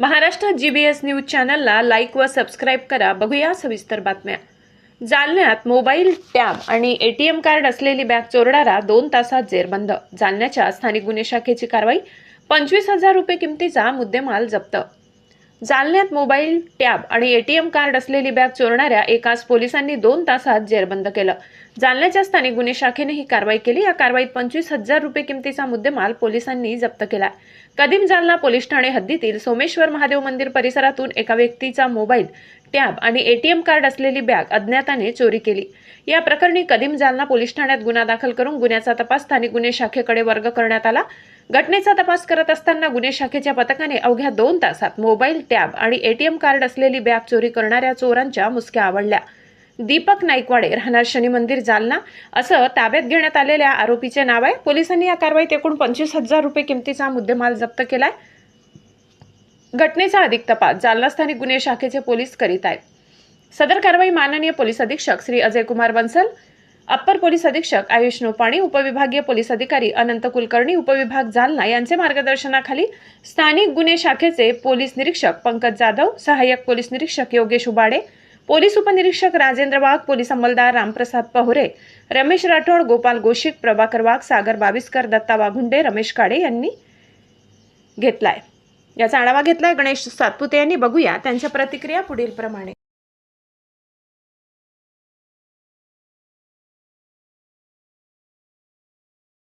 Maharashtra G B S news चॅनलला like व subscribe करा. बघूया सविस्तर बातम्या. जालन्यात मोबाईल टॅब आणि ए टी एम कार्ड असलेली बॅग चोरणारा दोन तासात जेरबंद. जालन्याच्या स्थानिक गुन्हे शाखेची कारवाई पंचवीस हजार रुपये किमतीचा मुद्देमाल जप्त. जालन्यात मोबाईल टॅब आणि एटीएम कार्ड असलेली बॅग चोरणाऱ्या एकाच पोलिसांनी दोन तासात जेरबंद केलं. जालन्याच्या स्थानिक गुन्हे शाखेने ही कारवाई केली. या कारवाईत पंचवीस हजार रुपये किमतीचा मुद्देमाल पोलिसांनी जप्त केला. कदीम जालना पोलीस ठाणे हद्दीतील सोमेश्वर महादेव मंदिर परिसरातून एका व्यक्तीचा मोबाईल टॅब आणि एटीएम कार्ड असलेली बॅग अज्ञाताने चोरी केली. या प्रकरणी कदीम जालना पोलीस ठाण्यात गुन्हा दाखल करून गुन्ह्याचा तपास स्थानिक गुन्हे शाखेकडे वर्ग करण्यात आला. घटनेचा तपास करत असताना गुन्हे शाखेच्या पथकाने अवघ्या दोन तासात मोबाईल टॅब आणि एटीएम कार्ड असलेली बॅग चोरी करणाऱ्या चोरांच्या मुसक्या आवडल्या. दीपक नाईकवाडे राहणार शनी मंदिर जालना. असं ताब्यात घेण्यात आलेल्या आरोपीचे नाव आहे. पोलिसांनी या कारवाईत एकूण पंचवीस हजार रुपये किमतीचा मुद्देमाल जप्त केलाय. घटनेचा अधिक तपास जालना स्थानिक गुन्हे शाखेचे पोलीस करीत आहेत. सदर कारवाई माननीय पोलीस अधीक्षक श्री अजय कुमार बन्सल अप्पर पोलीस अधीक्षक आयुष नोपाणी उपविभागीय पोलीस अधिकारी अनंत कुलकर्णी उपविभाग जालना यांचे मार्गदर्शनाखाली स्थानिक गुन्हे शाखेचे पोलीस निरीक्षक पंकज जाधव सहाय्यक पोलीस निरीक्षक योगेश उबाडे पोलीस उपनिरीक्षक राजेंद्र वाघ पोलीस अंमलदार रामप्रसाद पहुरे रमेश राठोड गोपाल गोशिक प्रभाकर वाघ सागर बाविस्कर दत्ता वाघुंडे रमेश काडे यांनी घेतलाय. याचा आढावा घेतलाय गणेश सातपुते यांनी. बघूया त्यांच्या प्रतिक्रिया पुढील प्रमाणे